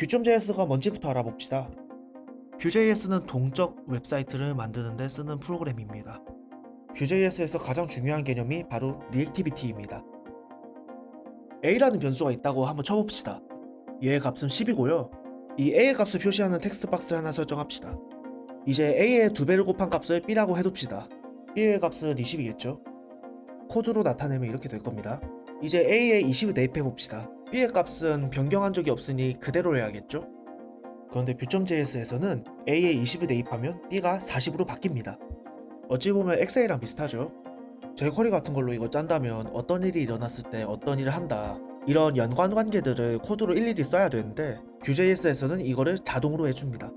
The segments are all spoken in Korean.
Vue.js가 뭔지부터 알아봅시다. Vue.js는 동적 웹사이트를 만드는 데 쓰는 프로그램입니다. Vue.js에서 가장 중요한 개념이 바로 리액티비티입니다. a라는 변수가 있다고 한번 쳐봅시다. 얘의 값은 10이고요. 이 a의 값을 표시하는 텍스트 박스를 하나 설정합시다. 이제 a의 두 배를 곱한 값을 b라고 해둡시다. b의 값은 20이겠죠? 코드로 나타내면 이렇게 될 겁니다. 이제 a에 20을 대입해 봅시다. B의 값은 변경한 적이 없으니 그대로 해야겠죠? 그런데 Vue.js에서는 a에 20을 대입하면 b가 40으로 바뀝니다. 어찌 보면 엑셀이랑 비슷하죠? jQuery 같은 걸로 이거 짠다면 어떤 일이 일어났을 때 어떤 일을 한다 이런 연관 관계들을 코드로 일일이 써야 되는데 Vue.js에서는 이거를 자동으로 해줍니다.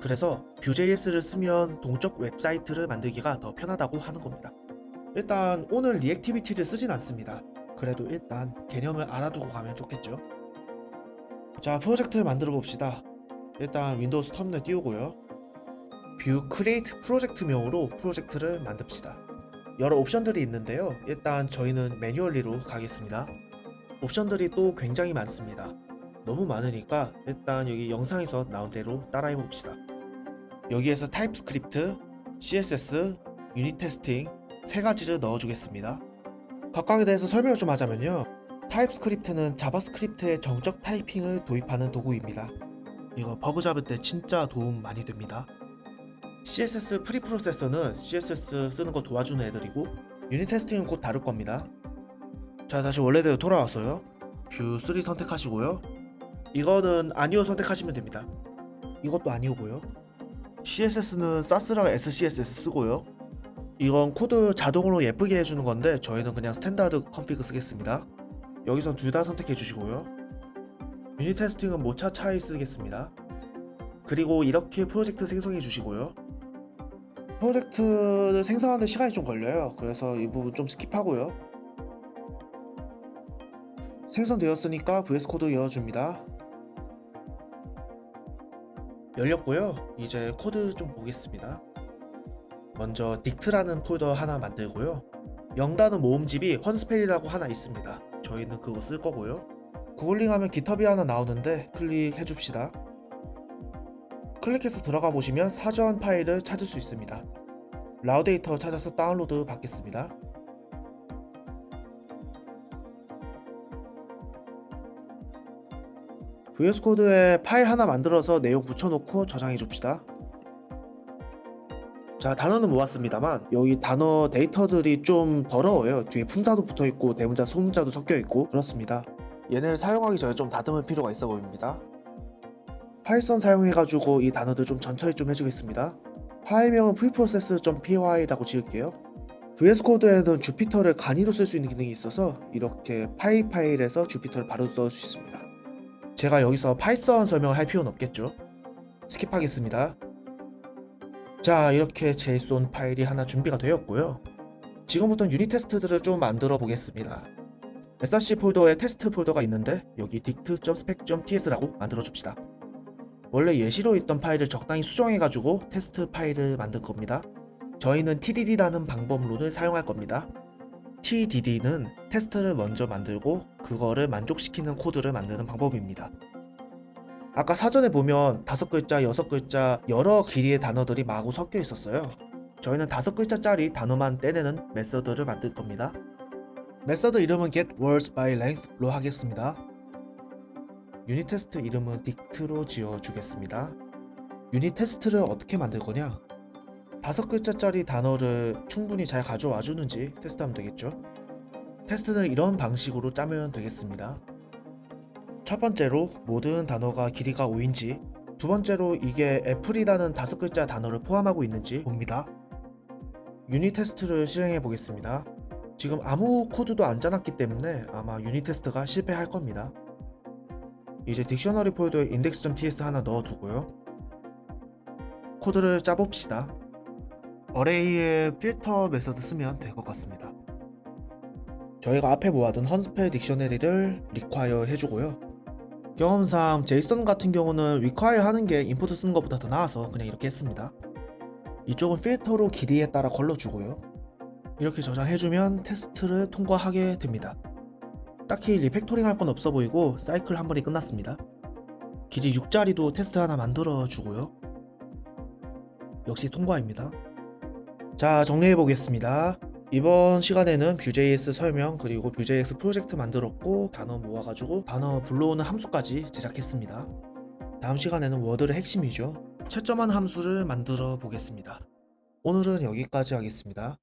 그래서 Vue.js를 쓰면 동적 웹사이트를 만들기가 더 편하다고 하는 겁니다. 일단 오늘 리액티비티를 쓰진 않습니다. 그래도 일단 개념을 알아두고 가면 좋겠죠. 자 프로젝트를 만들어 봅시다. 일단 윈도우스 터미널 띄우고요. 뷰 크리에이트 프로젝트명으로 프로젝트를 만듭시다. 여러 옵션들이 있는데요. 일단 저희는 매뉴얼리로 가겠습니다. 옵션들이 또 굉장히 많습니다. 너무 많으니까 일단 여기 영상에서 나온 대로 따라해 봅시다. 여기에서 타입스크립트, CSS, 유닛 테스팅 세 가지를 넣어주겠습니다. 각각에 대해서 설명을 좀 하자면요. 타입스크립트는 자바스크립트의 정적 타이핑을 도입하는 도구입니다. 이거 버그 잡을 때 진짜 도움 많이 됩니다. CSS 프리프로세서는 CSS 쓰는 거 도와주는 애들이고 유닛 테스팅은 곧 다룰 겁니다. 자 다시 원래대로 돌아왔어요. 뷰 3 선택하시고요. 이거는 아니오 선택하시면 됩니다. 이것도 아니오고요. CSS는 사스랑 SCSS 쓰고요. 이건 코드 자동으로 예쁘게 해주는 건데 저희는 그냥 스탠다드 컴피그 쓰겠습니다. 여기선 둘 다 선택해 주시고요. 유닛 테스팅은 모차 차이 쓰겠습니다. 그리고 이렇게 프로젝트 생성해 주시고요. 프로젝트를 생성하는데 시간이 좀 걸려요. 그래서 이 부분 좀 스킵하고요. 생성되었으니까 VS 코드 열어줍니다. 열렸고요. 이제 코드 좀 보겠습니다. 먼저 딕트라는 폴더 하나 만들고요. 영단어 모음집이 헌스펠이라고 하나 있습니다. 저희는 그거 쓸 거고요. 구글링하면 깃허브이 하나 나오는데 클릭해 줍시다. 클릭해서 들어가 보시면 사전 파일을 찾을 수 있습니다. 라우데이터 찾아서 다운로드 받겠습니다. VS 코드에 파일 하나 만들어서 내용 붙여놓고 저장해 줍시다. 자 단어는 모았습니다만 여기 단어 데이터들이 좀 더러워요. 뒤에 품사도 붙어 있고 대문자 소문자도 섞여 있고 그렇습니다. 얘네를 사용하기 전에 좀 다듬을 필요가 있어 보입니다. 파이썬 사용해가지고 이 단어들 좀 전처리 좀 해주겠습니다. 파일명은 preprocess.py라고 지을게요. VS 코드에는 주피터를 간이로 쓸 수 있는 기능이 있어서 이렇게 파이 파일에서 주피터를 바로 써줄 수 있습니다. 제가 여기서 파이썬 설명을 할 필요는 없겠죠. 스킵하겠습니다. 자 이렇게 JSON 파일이 하나 준비가 되었고요. 지금부터는 유닛 테스트들을 좀 만들어 보겠습니다. src 폴더에 테스트 폴더가 있는데 여기 dict.spec.ts라고 만들어 줍시다. 원래 예시로 있던 파일을 적당히 수정해가지고 테스트 파일을 만들 겁니다. 저희는 tdd라는 방법론을 사용할 겁니다. tdd는 테스트를 먼저 만들고 그거를 만족시키는 코드를 만드는 방법입니다. 아까 사전에 보면 다섯 글자, 여섯 글자 여러 길이의 단어들이 마구 섞여 있었어요. 저희는 다섯 글자짜리 단어만 떼내는 메서드를 만들 겁니다. 메서드 이름은 get words by length로 하겠습니다. 유닛 테스트 이름은 dict로 지어 주겠습니다. 유닛 테스트를 어떻게 만들 거냐? 다섯 글자짜리 단어를 충분히 잘 가져와 주는지 테스트하면 되겠죠. 테스트는 이런 방식으로 짜면 되겠습니다. 첫 번째로 모든 단어가 길이가 5인지, 두 번째로 이게 애플이라는 다섯 글자 단어를 포함하고 있는지 봅니다. 유닛 테스트를 실행해 보겠습니다. 지금 아무 코드도 안 짜놨기 때문에 아마 유닛 테스트가 실패할 겁니다. 이제 딕셔너리 폴더에 index.ts 하나 넣어두고요. 코드를 짜봅시다. 어레이에 필터 메서드 쓰면 될 것 같습니다. 저희가 앞에 모아둔 헌스펠 딕셔너리를 require 해주고요. 경험상 제이슨 같은 경우는 require 하는 게 임포트 쓰는 것보다 더 나아서 그냥 이렇게 했습니다. 이쪽은 필터로 길이에 따라 걸러주고요. 이렇게 저장해주면 테스트를 통과하게 됩니다. 딱히 리팩토링 할 건 없어 보이고 사이클 한 번이 끝났습니다. 길이 6자리도 테스트 하나 만들어 주고요. 역시 통과입니다. 자, 정리해 보겠습니다. 이번 시간에는 Vue.js 설명 그리고 Vue.js 프로젝트 만들었고 단어 모아가지고 단어 불러오는 함수까지 제작했습니다. 다음 시간에는 워드의 핵심이죠. 채점한 함수를 만들어 보겠습니다. 오늘은 여기까지 하겠습니다.